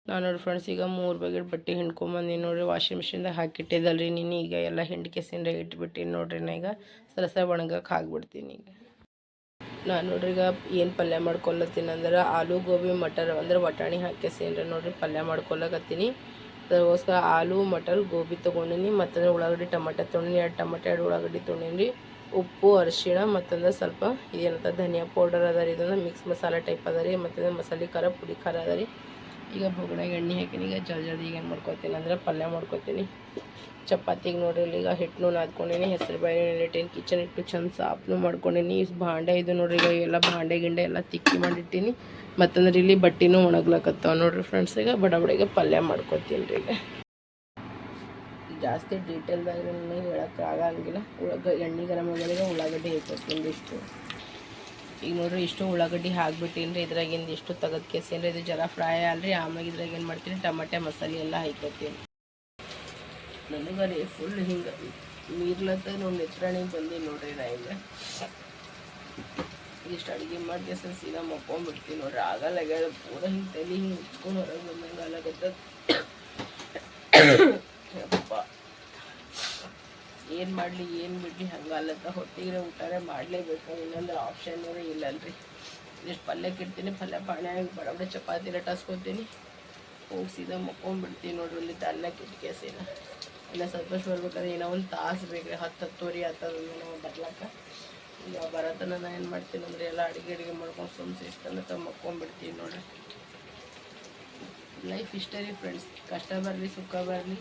ನಾನು ನೋಡಿ ಫ್ರೆಂಡ್ಸ್ ಈಗ ಮೂರು ಬಗೆಟ್ ಬಟ್ಟೆ ಹಿಂಡ್ಕೊಂಬಂದು ನೋಡಿರಿ. ವಾಷಿಂಗ್ ಮಿಷಿನ್ದಾಗ ಹಾಕಿಟ್ಟಿದ್ದಲ್ರಿ ನೀನು. ಈಗ ಎಲ್ಲ ಹಿಂಡ್ಕೆಸಿಂದ ಇಟ್ಬಿಟ್ಟಿನಿ ನೋಡ್ರಿ ನಾ ಈಗ. ಸರಸ ಒಣಗಕ್ಕೆ ಹಾಕ್ಬಿಡ್ತೀನಿ ಈಗ. ನಾನು ನೋಡ್ರಿ ಈಗ ಏನು ಪಲ್ಯ ಮಾಡ್ಕೊಳತ್ತೀನಿ ಅಂದ್ರೆ ಆಲೂ ಗೋಬಿ ಮಟರ್ ಅಂದ್ರೆ ವಟಾಣಿ ಹಾಕಿಸಿನ್ರಿ ನೋಡ್ರಿ. ಪಲ್ಯ ಮಾಡ್ಕೊಳ್ಳಕತ್ತೀನಿ ಅದಕ್ಕೋಸ್ಕರ ಆಲೂ, ಮಟರ್, ಗೋಬಿ ತೊಗೊಂಡಿನಿ. ಮತ್ತಂದ್ರೆ ಉಳ್ಳಾಗಡ್ಡಿ, ಟಮಾಟೆ ತೊಗೊಂಡಿನಿ. ಎರಡು ಟಮಾಟೆ, ಎರಡು ಉಳ್ಳಾಗಡ್ಡಿ ತೊಗೊಂಡಿನಿ ಉಪ್ಪು, ಅರಿಶಿಣ ಮತ್ತಂದ್ರೆ ಸ್ವಲ್ಪ ಇದೇನಂತ ಧನಿಯಾ ಪೌಡರ್ ಅದ ರೀ. ಇದೊಂದು ಮಿಕ್ಸ್ ಮಸಾಲೆ ಟೈಪ್ ಅದ ರೀ. ಮತ್ತಂದ್ರೆ ಮಸಾಲೆ ಖಾರ, ಪುಡಿ ಖಾರ ಅದ ಈಗ ಬೊಗಣಾಗ ಎಣ್ಣೆ ಹಾಕಿನಿ, ಈಗ ಜಲ್ ಜಲ್ದಿ ಈಗ ಏನು ಮಾಡ್ಕೊತೀನಿ ಅಂದ್ರೆ ಪಲ್ಯ ಮಾಡ್ಕೊತೀನಿ. ಚಪಾತಿಗೆ ನೋಡಿರಿ ಈಗ ಹಿಟ್ಟು ನಾದ್ಕೊಂಡೀನಿ, ಹೆಸರು ಬೇಳೆ ಇಟ್ಟಿನಿ ಕಿಚನ್ ಇಟ್ಟು ಚಂದ ಸಾಫ್ನು ಮಾಡ್ಕೊಂಡೀನಿ. ಭಾಂಡೆ ಇದು ನೋಡ್ರಿ ಈಗ ಎಲ್ಲ ಭಾಂಡೆ ಗಿಂಡೆ ಎಲ್ಲ ತಿಕ್ಕಿ ಮಾಡಿಟ್ಟೀನಿ. ಮತ್ತಂದ್ರೆ ಇಲ್ಲಿ ಬಟ್ಟಿನೂ ಒಣಗ್ಲಕತ್ತಾವ ನೋಡಿರಿ ಫ್ರೆಂಡ್ಸ್ ಈಗ ಬಡ ಬಡಿಗೆ ಪಲ್ಯ ಮಾಡ್ಕೊತೀನಿ ರೀ ಈಗ. ಜಾಸ್ತಿ ಡೀಟೇಲ್ದಾಗ ನನಗೆ ಹೇಳಕ್ಕೆ ಆಗಂಗಿಲ್ಲ. ಉಳ್ಳಾಗ ಎಣ್ಣೆ ಗರಮ್ ಆಗೋದಾಗ ಉಳ್ಳಾಗಡ್ಡಿ ಹಾಕೊತೀನಿ ಇಷ್ಟು. ಈಗ ನೋಡ್ರಿ ಇಷ್ಟು ಉಳ್ಳಾಗಡ್ಡಿ ಹಾಕ್ಬಿಟ್ಟಿನ್ರಿ, ಇದ್ರಾಗಿಂದ ಇಷ್ಟು ತೆಗೆದು ಕೇಸೇನ್ರಿ, ಇದು ಜರ ಫ್ರೈ ಅಲ್ರಿ, ಆಮ್ಯಾಗ ಇದ್ರಾಗ ಏನು ಮಾಡ್ತೀನಿ, ಟಮಾಟೆ, ಮಸಾಲೆ ಎಲ್ಲ ಹಾಕೋತೀನಿ ನನಗರಿ ಫುಲ್ ಹಿಂಗೆ ನೀರ್ಲತ್ತ ನೋಡಿ ನೆಚ್ರಾಣಿಗೆ ಬಂದೀನಿ ನೋಡ್ರಿ ನಾ ಹಿಂಗೆ ಇಷ್ಟು ಅಡುಗೆ ಮಾಡಿ ಸೀದಾ ಮಕ್ಕೊಂಡ್ಬಿಡ್ತೀನಿ ನೋಡ್ರಿ ಆಗಲ್ಲ ಪೂರ ಹಿಂಗೆ ತಲೆ ಹಿಂಗೆ ಮುಚ್ಕೊಂಡು ಹೊರಗೆ ಬಂದಂಗೆ ಏನು ಮಾಡಲಿ, ಏನು ಬಿಡಲಿ ಹಂಗಲ್ಲತ್ತ ಹೊಟ್ಟಿಗೆ ಊಟನೇ ಮಾಡಲೇಬೇಕು. ಇನ್ನೊಂದು ಆಪ್ಷನ್ ಇಲ್ಲಲ್ರಿ. ಇಷ್ಟು ಪಲ್ಯಕ್ಕೆ ಇಡ್ತೀನಿ ಪಲ್ಯ ಪಾಣೆ ಬಡ ಬಡ ಚಪಾತಿ ಲಟಾಸ್ಕೊತೀನಿ ಹೋಗಿ ಸೀದಾ ಮುಕ್ಕೊಂಡ್ಬಿಡ್ತೀನಿ ನೋಡ್ರಿ ಇಲ್ಲಿ ಅನ್ನಕ್ಕೆ ಇಟ್ಕೇಸಿನ ಇಲ್ಲ ಸ್ವಲ್ಪ ಬರ್ಬೇಕಾದ್ರೆ ಏನೋ ಒಂದು ತಾಸು ಬೇಕ್ರಿ, ಹತ್ತು ಹತ್ತುವರೆ ಹತ್ತದ ಏನೋ ಬರ್ಲಕ್ಕ. ಈಗ ಬರೋತನ ನಾನು ಏನು ಮಾಡ್ತೀನಿ ಅಂದ್ರೆ ಎಲ್ಲ ಅಡುಗೆ ಅಡುಗೆ ಮಾಡ್ಕೊಂಡು ಸುಮ್ಮ ತಮ್ಮ ಮಕ್ಕೊಂಡ್ಬಿಡ್ತೀನಿ ನೋಡ್ರಿ. ಲೈಫ್ ಇಷ್ಟೇ ರೀ ಫ್ರೆಂಡ್ಸ್ ಕಷ್ಟ ಬರಲಿ, ಸುಖ ಬರಲಿ.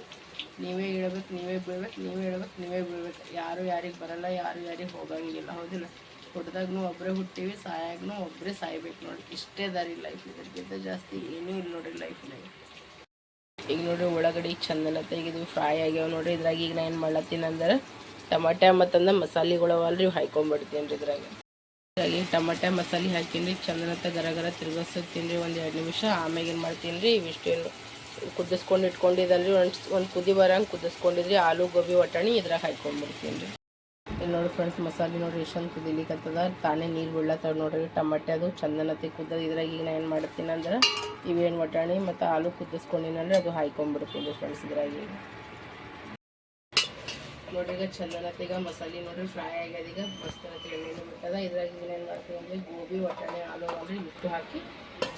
ನೀವೇ ಇಳ್ಬೇಕು ನೀವೇ ಬೀಳ್ಬೇಕು, ನೀವೇ ಇಳ್ಬೇಕು ನೀವೇ ಬೀಳ್ಬೇಕು. ಯಾರು ಯಾರಿಗೆ ಬರಲ್ಲ, ಯಾರು ಯಾರಿಗೆ ಹೋಗಂಗಿಲ್ಲ. ಹೌದಿಲ್ಲ? ಹುಟ್ಟಿದಾಗೂ ಒಬ್ಬರೇ ಹುಟ್ಟಿವಿ, ಸಾಯಾಗ್ನು ಒಬ್ಬರೇ ಸಾಯ್ಬೇಕು ನೋಡಿ. ಇಷ್ಟೇ ದಾರಿ ಲೈಫ್ ಇದಕ್ಕಿಂತ ಜಾಸ್ತಿ ಏನೂ ಇಲ್ಲ ನೋಡ್ರಿ ಲೈಫ್ನಾಗ ಈಗ ನೋಡ್ರಿ ಒಳಗಡೆ ಚಂದನತ್ತ ಈಗ ಇದು ಫ್ರೈ ಆಗ್ಯಾವ ನೋಡ್ರಿ. ಇದ್ರಾಗ ಈಗ ನಾ ಏನು ಮಾಡ್ಲತ್ತೀನಿ ಅಂದ್ರೆ, ಟಮಾಟೆ ಮತ್ತಂದ್ರೆ ಮಸಾಲೆಗಳು ಅವಲ್ರಿ ಇವು ಹಾಕ್ಕೊಂಡ್ಬಿಡ್ತೀನಿ ರೀ ಇದ್ರಾಗ. ಇದ್ರಾಗ ಟಮಾಟೆ, ಮಸಾಲೆ ಹಾಕೀನಿ ಚಂದನತ್ತ ಗರ ಗರ ತಿರ್ಗಿಸ್ತೀನಿ ರೀ ಒಂದು ಎರಡು ನಿಮಿಷ. ಆಮ್ಯಾಗ ಏನು ಮಾಡ್ತೀನಿ ರೀ ಇವಿಷ್ಟೇನು. ಕುದಿಸ್ಕೊಂಡು ಇಟ್ಕೊಂಡಿದ್ದಲ್ರಿ, ಒಂದು ಒಂದು ಕುದಿ ಬರಂಗೆ ಕುದಿಸ್ಕೊಂಡಿದ್ರಿ, ಆಲೂ ಗೋಬಿ ಒಟ್ಟಣಿ ಇದ್ರಾಗ ಹಾಕ್ಕೊಂಡ್ಬಿಡ್ತೀನಿ ರೀ. ಇಲ್ಲಿ ನೋಡಿ ಫ್ರೆಂಡ್ಸ್ ಮಸಾಲೆ ನೋಡಿರಿ ಎಷ್ಟೊಂದು ಕುದಿಲಿಕ್ಕತ್ತದ ತಾನೇ ನೀರು ಬೀಳತ್ತವ ನೋಡಿರಿ, ಟಮಾಟೆ ಅದು ಚಂದನತೆ ಕುದ್ದದ ಇದ್ರಾಗ ಈಗ ನಾ ಏನು ಮಾಡ್ತೀನಿ ಅಂದ್ರೆ ಇವೇನು ಒಟ್ಟಣಿ ಮತ್ತು ಆಲೂ ಕುದಿಸ್ಕೊಂಡಿನಲ್ರಿ, ಅದು ಹಾಯ್ಕೊಂಡ್ಬಿಡ್ತೀನಿ ಫ್ರೆಂಡ್ಸ್ ಇದ್ರಾಗ ನೋಡಿ ಈಗ ಚಂದನತ್ತಿಗ ಮಸಾಲೆ ನೋಡ್ರಿ ಫ್ರೈ ಆಗ್ಯದೀಗ ಮಸ್ತ್ ಎಣ್ಣೆ ಬಿಟ್ಟದ. ಇದ್ರಾಗ ಈಗ ಏನು ಮಾಡ್ತೀವಿ ಅಂದರೆ ಗೋಬಿ, ವಟಾಣಿ, ಆಲೂ ಅಂದರೆ ಇಷ್ಟು ಹಾಕಿ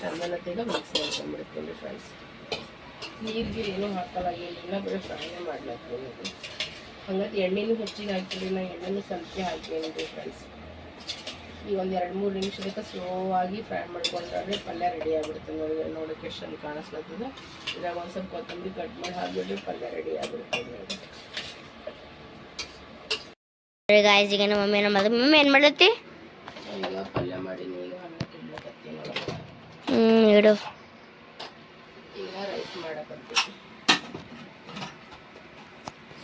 ಚಂದನತ್ತಿಗ ಮಿಕ್ಸ್ ಮಾಡ್ಕೊಂಡ್ಬಿಡ್ತೀನಿ ಫ್ರೆಂಡ್ಸ್ ನೀರಿಗೆ ಏನೂ ಹಾಕಲಾಗಿಲ್ಲ ಬರೀ ಫ್ರೈನೇ ಅದು. ಹಂಗತಿ ಎಣ್ಣೆನೂ ಹೆಚ್ಚಿಗೆ ಹಾಕಿರಿ ನಾ ಎಣ್ಣೆನೂ ಸ್ವಲ್ಪ ಹಾಕೀನಿ ಫ್ರೆಂಡ್ಸ್ ಈ ಒಂದು ಎರಡು ಮೂರು ನಿಮಿಷದಕ್ಕೆ ಸ್ಲೋ ಆಗಿ ಫ್ರೈ ಮಾಡ್ಕೊಂಡ್ರೆ ಪಲ್ಯ ರೆಡಿ ಆಗ್ಬಿಡುತ್ತೆ. ನೋಡಿ ನೋಡೋಕೆ ಎಷ್ಟು ಚಂದ ಕಾಣಿಸ್ಲತ್ತದ. ಇದ್ರಾಗ ಒಂದು ಸ್ವಲ್ಪ ಕೊತ್ತಂಬರಿ ಕಟ್ ಮಾಡಿ ಹಾಕ್ಬಿಟ್ರೆ ಪಲ್ಯ ರೆಡಿ ಆಗ್ಬಿಡುತ್ತೆ ನೋಡಿ ಗಾಯ್ಸ್ ಈಗ ನಮ್ಮ ಮಮ್ಮಿ ನಮ್ಮ ಮಮ್ಮಿ ಏನು ಮಾಡತ್ತಿ ಈಗ ಪಲ್ಯ ಮಾಡಿ ಈಗ ಅನ್ನ ನೋಡಪ್ಪ ಹ್ಞೂ ಇಡು ಈಗ ರೈಸ್ ಮಾಡಕತ್ತೀನಿ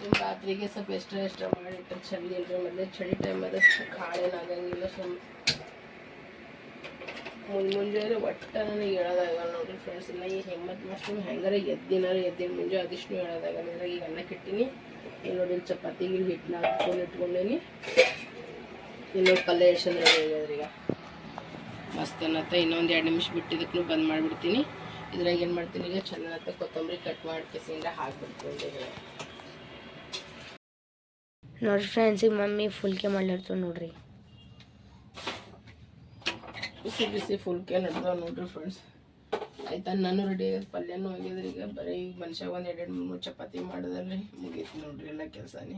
ಸುಮ್ ರಾತ್ರಿಗೆ ಸ್ವಲ್ಪ ಎಕ್ಸ್ಟ್ರಾ ಎಕ್ಸ್ಟ್ರಾ ಮಾಡಿಟ್ರೆ ಚಂದ ಇಲ್ರಿ ಮೊದಲೇ ಚಳಿ ಟೈಮ್ ಅದ ಕಾಳೇನಾಗಂಗಿಲ್ಲ ಸ್ವಲ್ಪ ಮುಂಜ್ ಮುಂಜಾನೆ ಒಟ್ಟ ನನಗೆ ಹೇಳೋದಾಗಲ್ಲ ನೋಡ್ರಿ ಫ್ರೆಂಡ್ಸ್ ಇಲ್ಲ ಈ ಹೆಮ್ಮತ್ ಮಶ್ರೂಮ್ ಹೆಂಗಾರ ಎದ್ದಿನಾರು ಎದ್ದಿನ ಮುಂಜೆ ಅದಿಷ್ಟು ಹೇಳೋದಾಗಲ್ಲ. ಅಂದ್ರೆ ಈಗ ಅನ್ನ ಕೆಟ್ಟಿನಿ ಇಲ್ಲಿ ನೋಡಿ ಇಲ್ಲಿ ಚಪಾತಿಗೆ ಇಲ್ಲಿ ಹಿಟ್ಟನ್ನ ಹಾಕ್ಕೊಂಡು ಇಟ್ಕೊಂಡೇನಿ. ಇನ್ನೊಂದು ಪಲ್ಯ ಎಷ್ಟಂದ್ರೆ ಈಗ. ಮಸ್ತ್ ಅನ್ನತ್ತ, ಇನ್ನೊಂದು ಎರಡು ನಿಮಿಷ ಬಿಟ್ಟಿದ್ದಕ್ಕೂ ಬಂದ್ ಮಾಡಿಬಿಡ್ತೀನಿ. ಇದ್ರಾಗ ಏನು ಮಾಡ್ತೀನಿ, ಈಗ ಚಂದನತ್ತ ಕೊತ್ತಂಬರಿ ಕಟ್ ಮಾಡಿ ಕೆಸಿಂದ ಹಾಕ್ಬಿಡ್ತೀನಿ ಇದ್ರಾಗ ಫ್ರೆಂಡ್ಸ್ ಈಗ ಮಮ್ಮಿ ಫುಲ್ಕೆ ಮಾಡ್ಲಿರ್ತವೆ ನೋಡ್ರಿ. ಬಿಸಿ ಬಿಸಿ ಫುಲ್ಕೆ ನಡೆದಾವ ನೋಡ್ರಿ ಫ್ರೆಂಡ್ಸ್ ಆಯ್ತಾ, ನಾನು ರೆಡಿ ಆಗ್ಯದ ಪಲ್ಯನೂ ಆಗ್ಯದ್ರಿ ಈಗ ಬರೀ ಈಗ ಮನುಷ್ಯ ಒಂದು ಎರಡು ಎರಡು ಮೂರು ಚಪಾತಿ ಮಾಡಿದ್ರಿ ಮುಗೀತು ನೋಡ್ರಿ ಎಲ್ಲ ಕೆಲಸನೇ.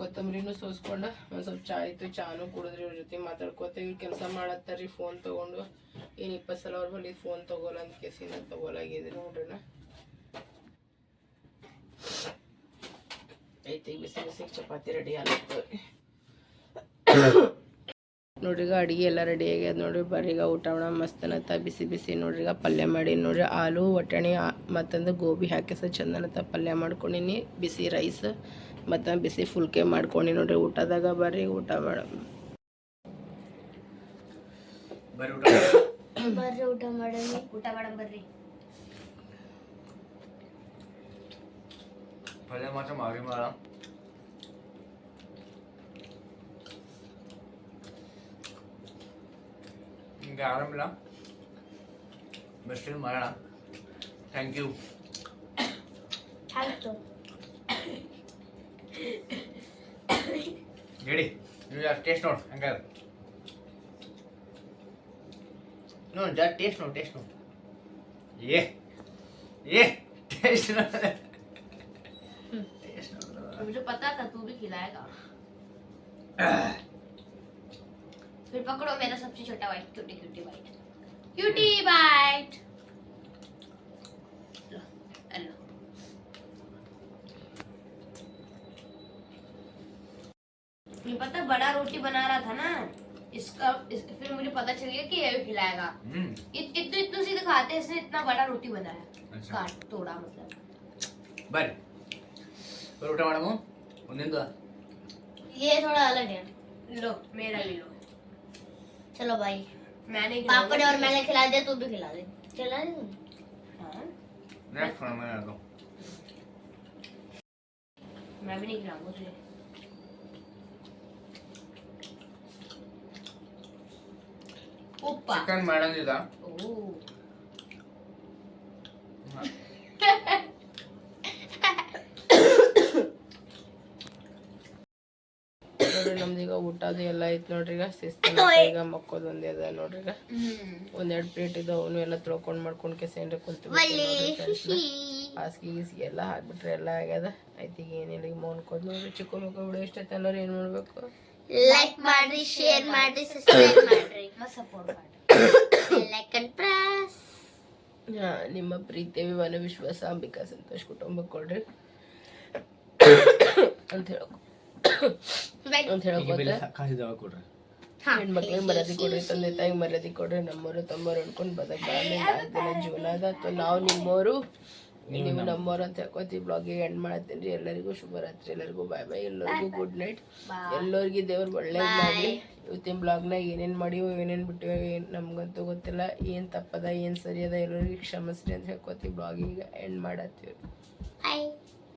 ಕೊತ್ತಂಬರಿನೂ ಸೋಸ್ಕೊಂಡು, ಒಂದು ಸ್ವಲ್ಪ ಚಾ ಇತ್ತು ಚಾನು ಕುಡಿದ್ರಿ ಇವ್ರ ಜೊತೆ ಮಾತಾಡ್ಕೋತೇವಿ ಕೆಲಸ ಮಾಡತ್ತಾರ್ರಿ ಫೋನ್ ತೊಗೊಂಡು. ಏನು ಇಪ್ಪತ್ತು ಸಲ ಅವ್ರ ಬಳಿ ಫೋನ್ ತೊಗೊಲ್ಲ ಅಂತ ಕೇಸಿನ ತೊಗೊಲಾಗಿದ್ರಿ ನೋಡ್ರಿ ನಾ. ಐತಿ ಈಗ ಬಿಸಿ ಬಿಸಿ ಚಪಾತಿ ರೆಡಿ ಆಗ್ತವೆ ನೋಡ್ರಿಗ ಈಗ ಅಡುಗೆ ಎಲ್ಲ ರೆಡಿ ಆಗ್ಯದ ನೋಡ್ರಿ. ಬರೀಗ ಈಗ ಊಟ ಮಾಡ ಮಸ್ತ್ ಅನ್ನತ್ತ. ಬಿಸಿ ಬಿಸಿ ನೋಡ್ರಿಗ ಈಗ ಪಲ್ಯ ಮಾಡಿ ನೋಡ್ರಿ. ಆಲೂ ಒಟ್ಟಣಿ ಮತ್ತೊಂದು ಗೋಬಿ ಹಾಕಿ ಸಹ ಚಂದನತ್ತ ಪಲ್ಯ ಮಾಡ್ಕೊಂಡಿನಿ. ಬಿಸಿ ರೈಸ್ ಮತ್ತು ಬಿಸಿ ಫುಲ್ಕೆ ಮಾಡ್ಕೊಂಡಿ ನೋಡ್ರಿ. ಊಟದಾಗ ಬರ್ರಿ ಊಟ ಮಾಡ. ಬರ್ರಿ ಊಟ. ಮಾಡೋಣ. ಊಟ ಮಾಡಮ್ ಬರ್ರಿ ಪಲ್ಯ ಮಾತ್ರ ಮಾಡಿ ಮಾಡ ನನಗೆ ಆರಾಮಿಲ್ಲ ಬೆಸ್ಟ್ ಮಾಡೋಣ ಥ್ಯಾಂಕ್ ಯು ಆಯ್ತು ಹೇಳಿ ನೀವು ಯಾರು ಟೇಸ್ಟ್ ನೋಡಿ ಹಂಗಾದ್ರೆ ನೋಡಿ ಜಾ ಟೇಸ್ಟ್ ನೋಡಿ ಟೇಸ್ಟ್ ನೋಡಿ ಏ ಏ ಟೇಸ್ಟ್ मुझे पता था तू भी खिलाएगा। फिर पकड़ो मेरा सबसे छोटा white cutie cutie white cutie white पता बड़ा रोटी बना रहा था ना इसका इस, फिर मुझे पता चल गया कि ये भी खिलाएगा। हम्म। इतने इतने सीधे खाते इसने इतना बड़ा रोटी बनाया। अच्छा। काट तोड़ा मतलब। बड़े परोठा मैडम उन्हें दो। ये थोड़ा अलग है। लो मेरा भी लो। चलो भाई। मैंने पापा ने और मैंने खिला दिया तू भी खिला दे। खिला दे। हाँ। मैं खाना में आता हूँ मैं भी नहीं खिलाऊँगा तुझे। चिकन मैडम जी था। ನಮ್ದು ಈಗ ಊಟದು ಎಲ್ಲ ಐತೆ ನೋಡ್ರಿ ಈಗ. ಶಿಸ್ತು ಈಗ ಮಕ್ಕೋದು ಒಂದೇ ಅದ ನೋಡ್ರಿ ಈಗ. ಒಂದೆರಡು ಪ್ಲೇಟ್ ಇದು ಅವನು ಎಲ್ಲ ತೊಳ್ಕೊಂಡು ಮಾಡ್ಕೊಂಡು ಕೆಸೇನ್ರಿ ಕುಂತು ಹಾಸಿಗೆ ಗೀಸಿಗೆ ಎಲ್ಲ ಹಾಕ್ಬಿಟ್ರೆ ಎಲ್ಲ ಆಗ್ಯದ. ಐತಿ ಈಗ ಏನಿಲ್ಲ ಈಗ ಮೋನ್ಕೋದ್ ನೋಡ್ರಿ ಚಿಕ್ಕ ಮಕ್ಕಳು ಬಿಡು ಐತೆ ಅನ್ನೋರು ಏನು ಮಾಡಬೇಕು? ಲೈಕ್ ಮಾಡ್ರಿ ಶೇರ್ ಮಾಡ್ರಿ ಸಬ್ಸ್ಕ್ರೈಬ್ ಮಾಡ್ರಿ. ಸಪೋರ್ಟ್ ಮಾಡ್ರಿ. ಲೈಕ್ ಅಂಡ್ ಪ್ರೆಸ್ ನಿಮ್ಮ ಪ್ರೀತಿ ಮನವಿಶ್ವಾಸ ವಿಶ್ವಾಸ ಅಂಬಿಕಾ ಸಂತೋಷ್ ಕುಟುಂಬ ಕೊಡ್ರಿ. ಅಂತ ಹೇಳ್ಕೊ. ಅಂತ ಕಾಸಿದವ ಕೊಡ್ರಿ. ಹೆಣ್ಮಕ್ಳಿಗೆ ಮರ್ಯಾದೆ ಕೊಡ್ರಿ ತಂದೆ ತಾಯಿಗೆ ಮರ್ಯಾದೆ ಕೊಡ್ರಿ ನಮ್ಮವರು ತಮ್ಮವ್ರು ಅನ್ಕೊಂಡು ಬದಕ್ ದಿನ ಜೀವನ ಅದ ಅಥವಾ ನಾವು ನಿಮ್ಮವರು ನೀವು ನಮ್ಮವ್ರು ಅಂತ ಹೇಳ್ಕೊತೀವಿ ಬ್ಲಾಗಿಗೆ ಎಂಡ್ ಮಾಡತ್ತೀನಿ. ರೀ ಎಲ್ಲರಿಗೂ ಶುಭರಾತ್ರಿ ಎಲ್ಲರಿಗೂ ಬಾಯ್ ಬಾಯ್ ಎಲ್ಲರಿಗೂ ಗುಡ್ ನೈಟ್. ಎಲ್ಲರಿಗೂ ದೇವ್ರು ಒಳ್ಳೇದು ಮಾಡಲಿ ಇವತ್ತಿನ ಬ್ಲಾಗ್ನಾಗ ಏನೇನು ಮಾಡಿವೋ ಏನೇನು ಬಿಟ್ಟಿವೋ ಏನು ನಮಗಂತೂ ಗೊತ್ತಿಲ್ಲ. ಏನು ತಪ್ಪದ ಏನು ಸರಿ ಅದ ಎಲ್ಲರಿಗೂ ಕ್ಷಮಿಸ್ರಿ ಅಂತ ಹೇಳ್ಕೊತೀವಿ. ಬ್ಲಾಗಿಗೆ ಎಂಡ್ ಮಾಡತ್ತೀವಿ.